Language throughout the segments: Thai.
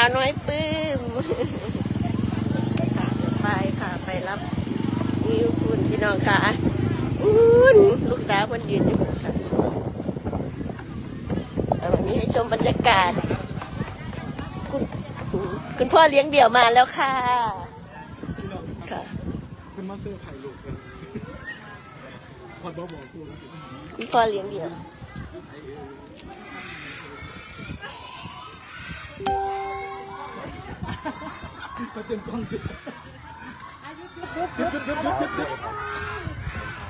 าวน้อยปลื้มค่ะเดี๋ยวไปค่ะไปรับวิวคุณพี่น้องค่ะอุ้นลูกสาวคนยืนอยู่ค่ะเอาวันนี้ให้ชมบรรยากาศ คุณคุณพ่อเลี้ยงเดี่ยวมาแล้วค่ะค่ะเป็นมาสเตอร์ไผ่ลูกเลยพอดบอบอกกูแล้วสิคุณพ่อเลี้ยงเดี่ยว ก็เต็มกล้องดิ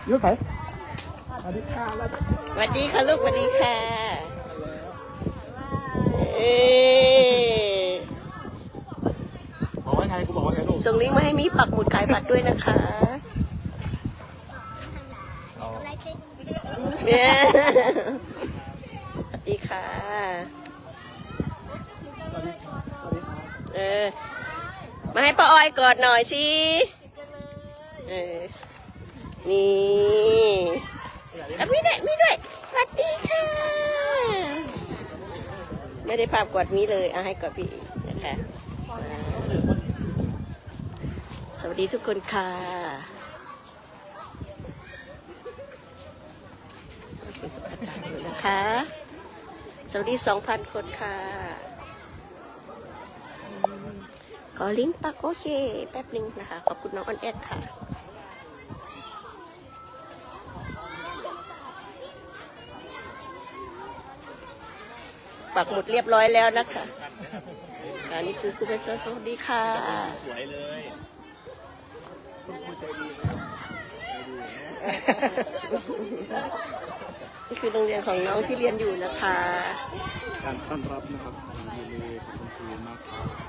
ยุดใส่สวัสดีค่ะสวัสดีค่ะลูกสวัสดีค่ะเอ๊บอกว่าไงกูบอกว่าไงลูกส่งลิงก์มาให้มีปักหมุดขายบัตรด้วยนะคะสวัสดีค่ะ สวัสดีครับสวัสดีครับ เออ มาให้ป้าอ้อยกอดหน่อยสิเออ นี่อะมีด้วยมีด้วยสวัสดีค่ะ ไม่ได้ภาพกอดมีเลยเอาให้กอดพี่นะคะ สวัสดีทุกคนค่ะอาจารย์อยู่นะคะ สวัสดีสองพันคนค่ะ อลิงก์ปักโอเค แป๊บหนึ่งนะคะ ขอบคุณน้องออนแอดค่ะปักหมุดเรียบร้อยแล้วนะคะอันนี้คือคุณเป็นสวัสดีค่ะ สวยเลยนี่คือโรงเรียนของน้องที่เรียนอยู่นะคะ การต้อนรับนะครับยินดีขอบคุณครูมากครับ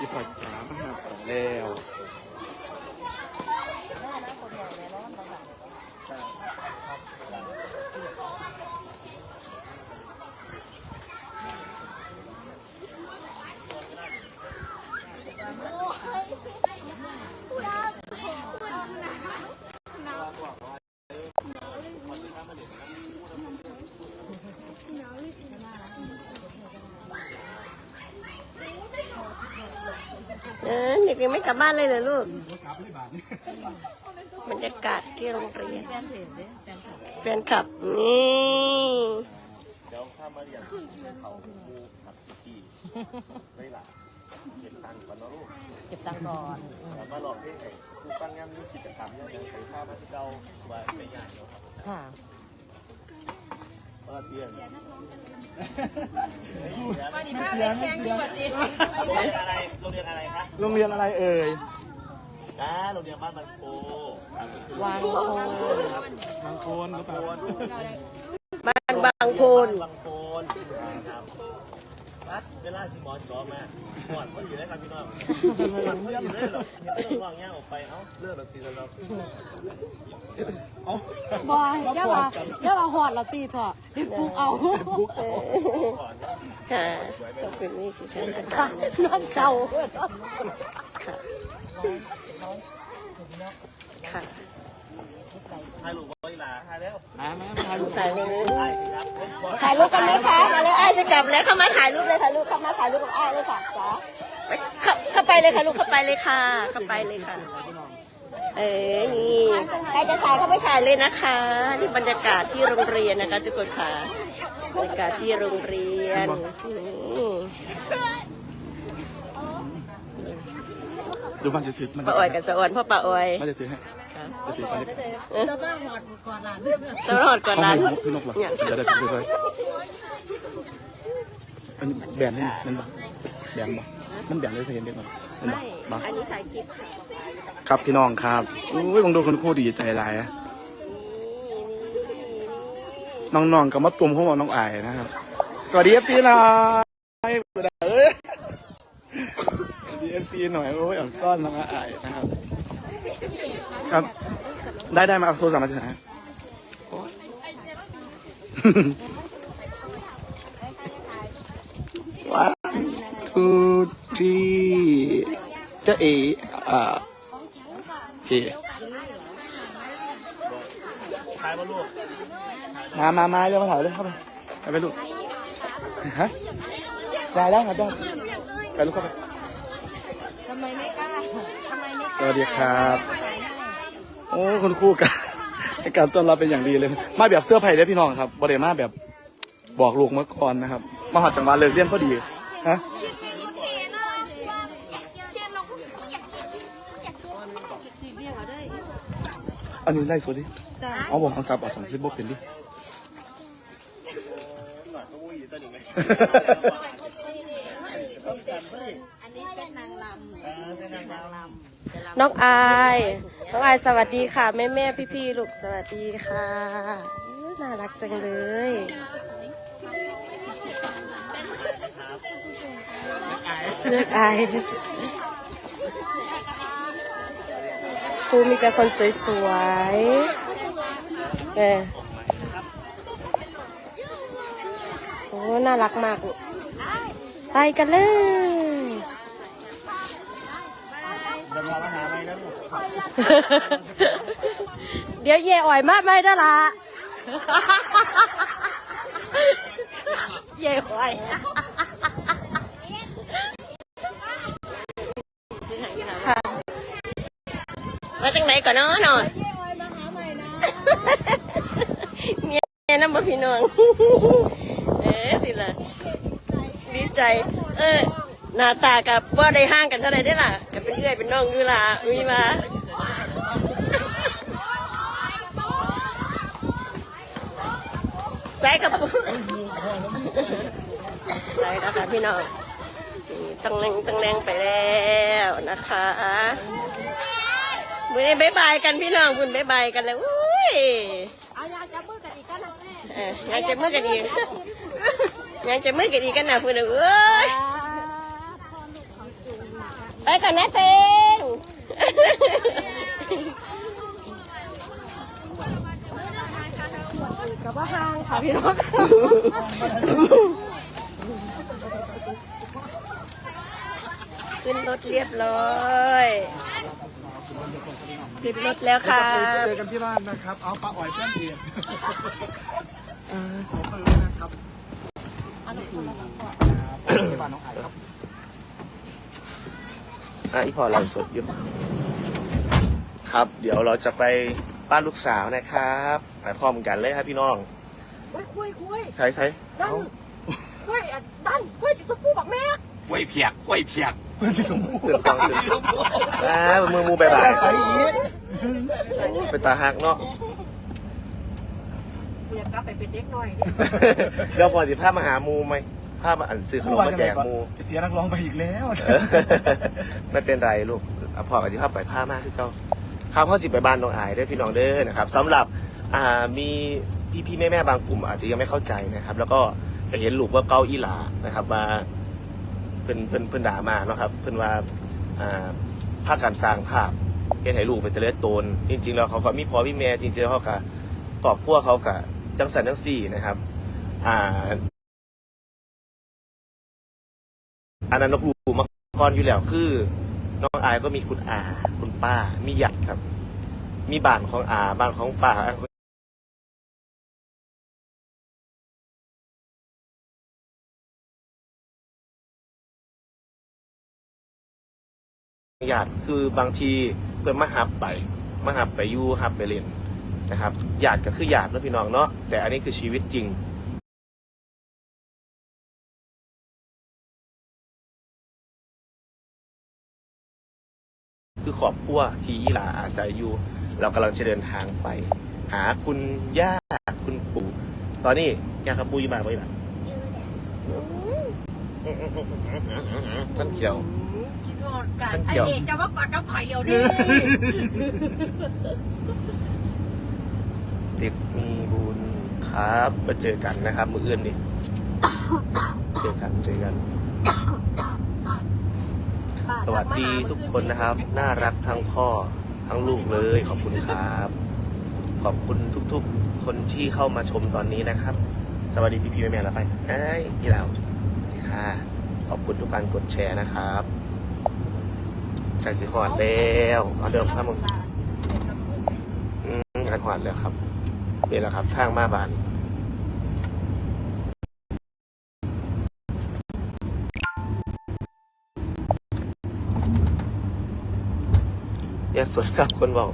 อีฝัดขามาหาผมแล้ว ยังไม่กลับบ้านเลยเหรอลูก กลับเลยบาทนี่บรรยากาศที่โรงเรียน แฟนคลับ นี่ เดี๋ยวถ้ามาเรียนเขาครูขับสกีได้หล่ะเก็บตังค์ก่อนเนาะลูกเก็บตังค์ก่อนแล้วมาหลอกให้ครูฟังงานมีกิจกรรมยังไงใส่ผ้ามาเราว่าไม่ยากเนาะครับ ค่ะเปิดเรียนไม่เสียไม่เสียโรงเรียนอะไร โรงเรียนอะไรคะโรงเรียนอะไรเอ่ยอ่าโรงเรียนบ้านบางโพวานโคบางคนก็ตามบ้านบางโพนบางโพนครับ เวลาที่หมอจอมาก่อนก็อยู่ได้ครับพี่น้องอยู่ได้หรอกเห็นไม่ต้องวางแง่ออกไปเอ้าเลือกแบบทีละเราเอาบอยย่าว่าย่าว่าหอดเราตีเถอะดิปลุกเอาค่ะขอบคุณนี่คือท่านอาจารย์นอนเก่าค่ะ ค่ะถ่ายรูปไว้ลาถ่ายแล้วอ่ามาถ่ายรูปถ่ายรูปถ่ายสิครับถ่ายรูปกันไหมคะมาเลยอ้ายจะกลับแล้วเข้ามาถ่ายรูปเลยค่ะลูกเข้ามาถ่ายรูปกับอ้ายเลยค่ะจ้าเข้าเข้าไปเลยค่ะลูกเข้าไปเลยค่ะ เข้าไปเลยค่ะ เออนี่ใครจะถ่ายเข้าไปถ่ายเลยนะคะนี่บรรยากาศที่โรงเรียนนะคะทุกคนค่ะบรรยากาศที่โรงเรียนนี่ดูมันจะถือมันป้าอ้อยกับสะออนพ่อป้าอ้อยมันจะถือให้ จะถือไปเลยจะมาหอดก่อนหลานตลอดก่อนเขานั้นให้พี่นกหรอเนี่ย เดี๋ยวได้ถือซอยอันนี้แบนนี่มันบ่แบนบ่มันแบนเลยเห็นเด็กบ่มันบ่ไม่บ่อันนี้ถ่ายคลิปค่ะครับพี่น้องครับอุ้ยผมดูคนครู่ดีใจหลายอะนี่นี่น้องๆกับมาตุ่มเขาบอกน้องอายนะครับ สวัสดีเอฟซีหน่อยเอ้ยสวัสดีเอฟซีหน่อยโอ้ยอ่อนซ่อนน้องอายนะครับ ครับ ได้ได้มาเอาโทรศัพท์มาเถอะนะโอ๊ยว้ที่เจ้าเออ่าโอเคถ่ายมาลูกมามามาเดี๋ยวมาถ่ายเลยเข้าไปไปไปลูกฮะได้แล้วครับได้ไปลูกเข้าไปสวัสดีครับ โอ้คุณครูกันการต้อนรับเป็นอย่างดีเลย มาแบบเสื้อไผ่เลยพี่น้องครับบริมาแบบบอกลูกมาก่อนนะครับมาหอดจังหวะเลิกเรียนพอดีฮะอันนี้ไล่สวดดิเอาบอกคำศัพท์เอาสังคลิปบอกเป็นดิน้องอาย น้องอายสวัสดีค่ะ แม่แม่พี่พี่ๆลูกสวัสดีค่ะน่ารักจังเลยเลือกอายครูมีแต่คนสวยๆเออโอ้ น่ารักมากลูกไปกันเลย เดินมาหาอะไรนะลูกเดี๋ยวเย่อ่อยมากไม่ได้ละเย่อ่อยค่ะมาจังไหนก่อนเนาะหน่อยเนี่ยน้ำบ่พี่น้อง เอ๊ะสิล่ะดีใจ เออ หน้าตากับว่าได้ห่างกันเท่าไหร่ได้อล่ะกับเป็นเอื้อยเป็นน้องอยู่ล่ะมีมาใส่กับปุใส่นะคะพี่น้องนี่ตั้งแรงตั้งแรงไปแล้วนะคะบุญนี้บายบายกันพี่น้องบุญบายบายกันแล้วอุ้ยเอาอยากจับมือกันอีกกันนะแม่เอ้ยยังจะมือกันอีกยังจะมือกันอีกกันนะเพื่อนเอ้ยไป ก่อนนะเต็งกับว่าห่างค่ะพี่น้องขึ้นรถเรียบร้อยขึ้นรถแล้วค่ะเจอกันที่บ้านนะครับ เอาปลาอ่อยแจ้งเอียดเออขอเปิดนะครับที่บ้านน้องไอครับ อะอีพอเราสดอยู่ ครับ เดี๋ยวเราจะไปบ้านลูกสาวนะครับไปพร้อมกันเลยครับพี่น้องคุยคุยคุยใส่ใส่ดันคุยอะดันคุยจิสปูบอกแม่ห้วยเพียกห้วยเพียกเพื่อนสีชมพูตื่นตังตื่นอ่ามือมูบายบายใส่อีกไปตาหักเนาะอยากกลับไปเป็นเด็กหน่อยดิเดี๋ยวพอสิภาพมาหามูไหม ภาพมาอ่านซื้อขนมมาแจกมูจะเสียนักร้องไปอีกแล้วเออไม่เป็นไรลูกเอาพอกับที่ภาพไปผ้ามากที่เขาข้าวพ่อจิบไปบ้านน้องอายเด้วยพี่น้องเด้อนะครับสำหรับอ่ามีพี่พี่แม่แม่ๆบางกลุ่ม อาจจะยังไม่เข้าใจนะครับ แล้วก็ไปเห็นลูกว่าเกาอีหลานะครับว่าเพิ่นเพิ่นเพิ่นด่ามาเนาะครับเพิ่นว่าอ่าภาคการสร้างภาพเห็นให้ลูกเป็นตะเลโตนจริง ๆ แล้วเขาก็มีพ่อมีแม่จริงๆแล้วเขาก็ครอบครัวเขาก็จังสันจังสี่นะครับ อ่า อันนั้นนกรูมาก่อนอยู่แล้วคือ น้องอายก็มีคุณอาคุณป้า มีหยัดครับ มีบ้านของอาบ้านของป้าหยัดคือบางทีเพื่อนมาหับไปมาหับไปยู่หับไปเล่นนะครับหยาดก็คือหยาดเนะพี่น้องเนาะแต่อันนี้คือชีวิตจริง คือครอบครัวที่ยีหลาอาศัยอยู่ เรากำลังจะเดินทางไป หาคุณย่าคุณปู่ตอนนี้ย่ากับปู่อยู่บ้านไหมล่ะท่านเขียว คิดว่าการมันไอเกี่ยวเอกจะว่ากอดกับข่อยเดียวดิติดมีบุญครับมาเจอกันนะครับ มืออื่นดิเจอกันเจอกัน สวัสดีทุกคนนะครับ น่ารักทั้งพ่อทั้งลูกเลยขอบคุณครับ ขอบคุณทุกๆ คนที่เข้ามาชมตอนนี้นะครับ สวัสดีพี่ๆแม่ๆแล้วไปเอ้ยพี่เราสวัสดีค่ะ ขอบคุณทุกการกดแชร์นะครับใกล้สิหอดแล้วเอาเดิมข้ามมึงอืมกันหอดแล้วครับนี่แหละครับทางมาบาน ยาส่วนครับคนบอก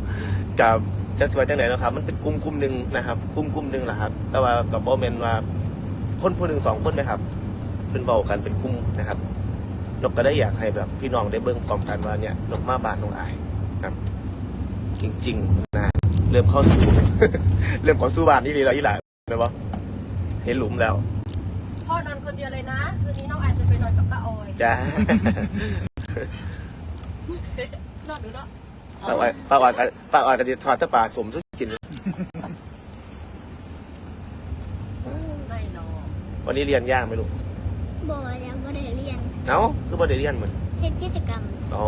กับจักสวายจังไหนนาะครับ มันเป็นกลุ่มกลุ่มหนึ่งนะครับกลุ่มกลุ่มหนึ่งแหละครับ แต่ว่ากับโบเมนว่าคนผู้หนึ่งสองคนไหมครับ เป็นเบากันเป็นกลุ่มนะครับนกก็ได้อยากให้แบบพี่น้องได้เบิ้งพร้อมกันว่าเนี่ยนกมาบานนกอายครับ จริง ๆ นะ เริ่มเข้าสู่ เริ่มเข้าสู่บานนี่เลยแล้วอีหล่ะนะบ่เห็นหลุมแล้ว พ่อนอนคนเดียวเลยนะ คืนนี้น้องอาจจะไปนอนกับป้าออยจ้านอนดูเนาะ ป้าอ้อยป้าอ้อยก็ป้าอ้อยก็จะทอดตะปลาสมสุกิน ไม่นอนวันนี้เรียนยากไหมลูกบ่แล้วบ่ได้เรียนเอ้าคือบ่ได้เรียนเหมือนเฮ็ดกิจกรรมอ๋อ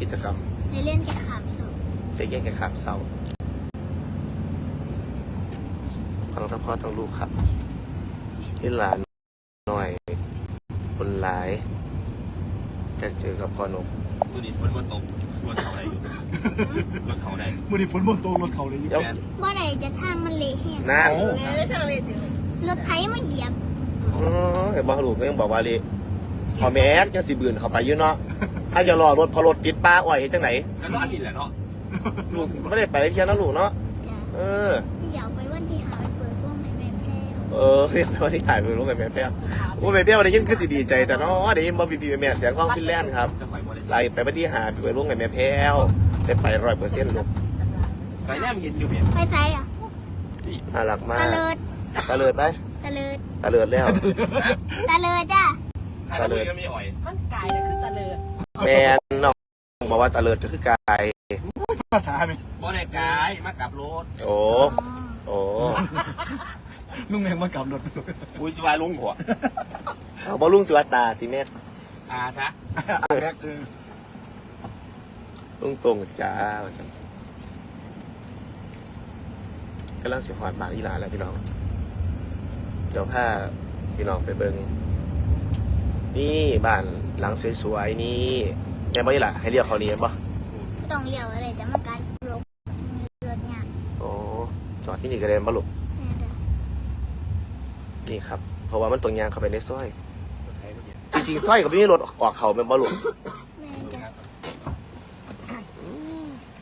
กิจกรรมได้เรียนแค่ขาบสองจะแยกกันครับเศร้าฟังทั้งพ่อทั้งลูกครับนี่หลานหน่อย คนหลายจะเจอกับพ่อนกมือดีฝนมันตก รถเขาได้อยู่รถเขาได้มือนี้ฝนบนตรงรถเขาเลยอยู่เดี๋ยวบ่ได้จะทางมันเละแฮงนั่นเอ้ยทางเลยถึงรถไถมาเหยียบอ๋อเห็นบ้างลูกก็ยังบอกว่าเลยพอแม็กยังสิบืนเข้าไปอยู่เนาะถ้าจะรอรถพอรถติดป้าอ่อยเฮ็ดจังไหน แล้วก็อาทิตย์แหละเนาะลูกไม่ได้ไปเที่ยวนะลูกเนาะ จ้ะเออ อยากไปวันที่หาไปเปิดพวกใหม่แม่แพ้เออเรียกไปว่าที่ถ่ายไปรู้ไหมแม่เปี้ยวโอ้แม่เปี้ยวได้ยินคือสิดีใจแต่เนาะได้ยินบ่พี่พี่แม่เสียงของฟินแลนด์ครับจะข่อยบ่ ได้ไล่ไปบัดดี้หาไปร่วงกับแม่แพ้วได้ไปร้อยเปอร์เซ็นต์ลูกไปแนมเห็นอยู่เมียไปไสอะน่ารักมากตะเลิดตะเลิดไปตะเลิดตะเลิดแล้วตะเลิดจ้ะถ้าเราคุยก็มีอ่อย มันไก่เลยคือตะเลือแม่น้องบอกว่าตะเลิดก็คือกายภาษาไหมบ่ได้กายมากับรถโอ้อ๋อโอ้นุ่งแมงมากลับรถอุ้ยจะว่าลุงหัวเอาบอลุงสิวัตตาทีแม่ อาซะแม็กเออลุงตรงจ้าว่าซั่นกำลังสิหอดบางอีหลาแล้วพี่น้องเดี๋ยวพาพี่น้องไปเบิงนี่บ้านหลังสวยๆนี่แม่นบ่อีหล่ะให้เรียกเขานี่แม่นบ่ต้องเลี้ยวอะไรจะมาไกลรถรถยากโอ้จอดที่นี่ก็ได้บ่ลูกแม่จ้ะนี่ครับ เพราะว่ามันตรงยางเข้าไปในซอย จริงๆซอยก็ไม่มีรถออกเขาเป็นบ่ลูกแม่จ้ะ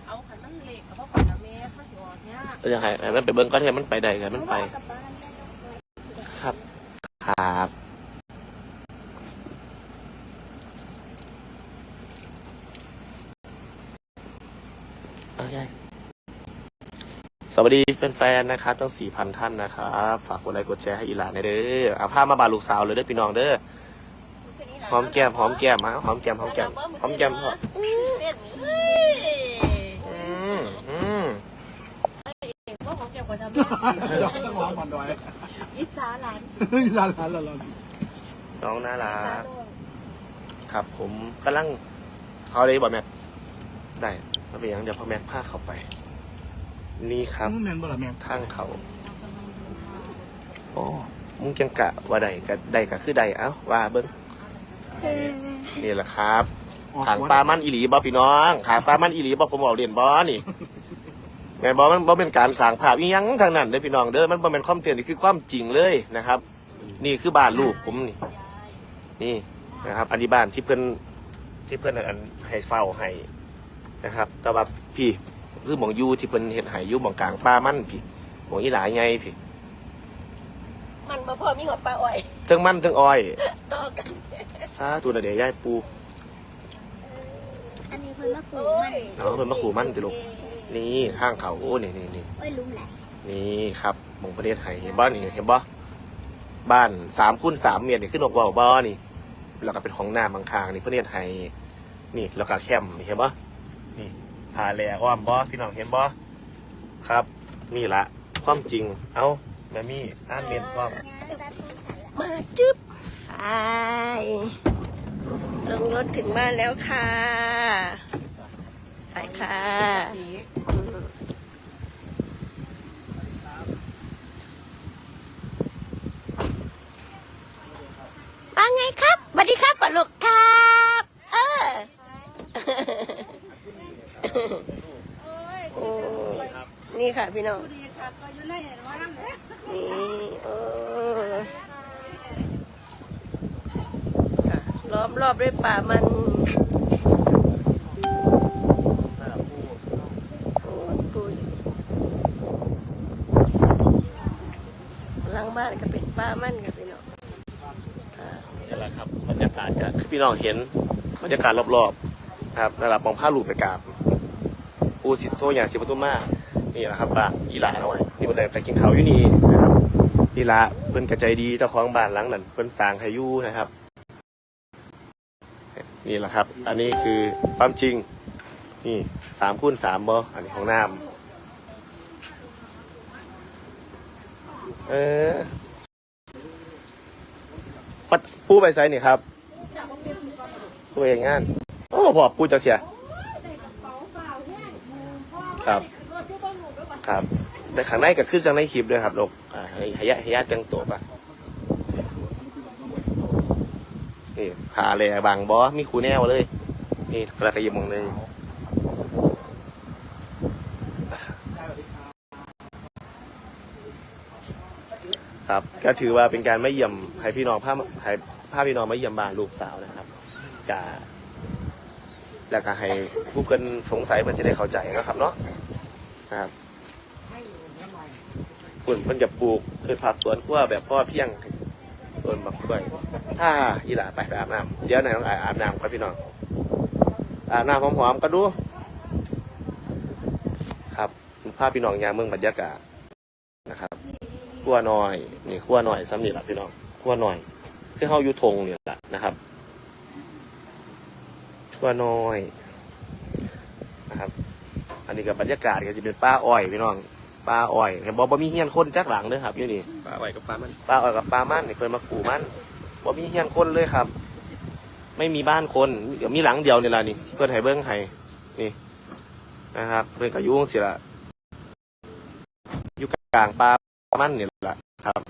เอาขันมันเหล็กกับพ่อปัดเมสข้าสิออกเนี่ยเออให้ให้มันไปเบิ่งก่อนให้มันไปได้กันมันไปกลับบ้านได้ครับ ครับเอาใหญ่สวัสดีแฟนๆ นะครับทั้ง 4,000 ท่านนะครับ ฝากกดไลค์กดแชร์ให้อีหลานหน่อยเด้อเอาภาพมาบานลูกสาวเลยเด้อพี่น้องเด้อ หอมแก้มหอมแก้มมาหอมแก้มหอมแก้มหอมแก้มพ่อเล่นนี่อืมอืมว่าหอมแก้มกว่าทำจอกจังหวะผ่อนดอยอิสาหลานร้านร้านร้านร้านน้องน่ารัอิสากโดนครับผมกำลังเขาเลยบอกแม็กได้มาเป็นอย่างเดี๋ยวพ่อแม็กพาเขาไป นี่ครับแมนบ่ล่ะแมนทางเขาโอ้ มึงจังกะว่าใดกะใดกะคือใดเอ้าว่าเบิ้ง นี่แหละครับขางปลามันอีหลีบอพี่น้องขางปลามันอีหลีบอผมบอกเรียนบอนี่แม่นบอมันบอเป็นการสร้างภาพอีหยังทางนั้นเด้อพี่น้องเด้อมันบอเป็นความเตือนนี่คือความจริงเลยนะครับ นี่คือบ้านลูกผมนี่ นี่นะครับ อันนี้บ้านที่เพื่อนที่เพื่อนอันให้เฝ้าให้นะครับ แต่ว่าพี่คือหมองอยูที่เพิ่นเห็นให้อยูหมองกลางป่ามันพี่หมองอีหลายไงพี่ มันมาพอมีหัวปลาอ้อยเทั้งมันเทั้งอ้อยต่อกันซาตัวน่ะเดี๋ยวยายปูอันนี้เพิ่นมาปลูกมันเอาเพิ่นมาขู่มันติลูกนี่ข้างเขาโอ้นี่นี่นี่ไว้ลุมไหลนี่ครับมงประเทศไทยเห็นบ่นี่เห็นบ่บ้านสามคูณสามเมียนี่ขึ้นออกบ่าบ่นี่แล้วก็เป็นห้องน้ำบางคางนี่ประเทศไทยนี่แล้วก็แคมป์นี่เห็นบ่นี่พาแลอ้อมบ่พี่น้องเห็นบ่ครับ นี่ละความจริงเอ้า แม่มี่อ่านเมนความมาจึ๊บไปลงรถถึงบ้านแล้วค่ะ ไปค่ะ ว่าไงครับสวัสดีครับปลุกครับ เออนี่ค่ะพี่น้อง ดีค่ะก็อยู่ในเห็นว่าน้ำเออค่ะล้อมรอบด้วยป่ามันโอ้ยปุยหลังบ้านก็เป็นป่ามันค่ะพี่น้องค่ะนี่แหละครับบรรยากาศก็คือพี่น้องเห็นบรรยากาศรอบๆครับระดับมองผ้าลูกไปกราบปูสิโตอย่างสิบตุมานี่แหละครับบ้านอีหลาน่อยนี่บนเดินไปกินเขาอยู่นี่ นะครับอีหลาเพิ่นกระใจดีเจ้าของบ้านหลังนั้นเพิ่นสร้างให้อยู่นะครับ นี่แหละครับ อันนี้คือความจริง นี่สามคูณสามบออันนี้ของน้ำเออปัดปูไปไซนี่ครับปูไปอย่างงานโอ้บอกปูจะเถียครับ ครับ แต่ข้างในก็ขึ้นจังในคลิปด้วยครับลูกอ่าให้ให้ยะให้ยะเต็งตัวปะนี่พาเลยบางบอมีครูแนวเลย นี่กระกยิมมองหนึ่งครับก็ถือว่าเป็นการไม่เยี่ยมให้พี่น้องพาให้พาพี่น้องไมาเยี่ยมบ้านลูกสาวนะครับกาแล้วก็ให้ผู้เพิ่นสงสัยเพิ่นจะได้เข้าใจนะครับเนาะนะครับ คุณเพิ่นจะปลูกคือผักสวนครัวแบบพ่อเพียงต้นบักกล้วยถ้าอีหลาไปไปอาบน้ำเดี๋ยวไหนน้องอายอาบน้ำครับพี่น้องอาบน้ำหอมๆก็ดู ครับภาพพี่น้องยามเมืองบรรยากาศนะครับขั้วหน่อยนี่ขั้วหน่อยซ้ำนี่แหละพี่น้องขั้วหน่อยคือเฮาอยู่ทงเนี่ยแหละนะครับขั้วน้อยนะครับ อันนี้กับบรรยากาศก็จะเป็นป้าอ้อยพี่น้อง ป้าอ้อยเห็นบอกว่ามีเฮียนคนจักหลังเด้อครับอยู่นี่ปลาไหวกับปลามันป้าอ้อยกับป้ามั่นนี่เคยมาปลูกมันบ่มีเฮียนคนเลยครับ ไม่มีบ้านคนเดี๋ยวมีหลังเดียวนี่แหละนี่เพื่อนไห้เบิ้งไห้นี่นะครับ เพื่อนก็อยุ่จั่งสิละอยู่กลางป่ามันนี่แหละครับ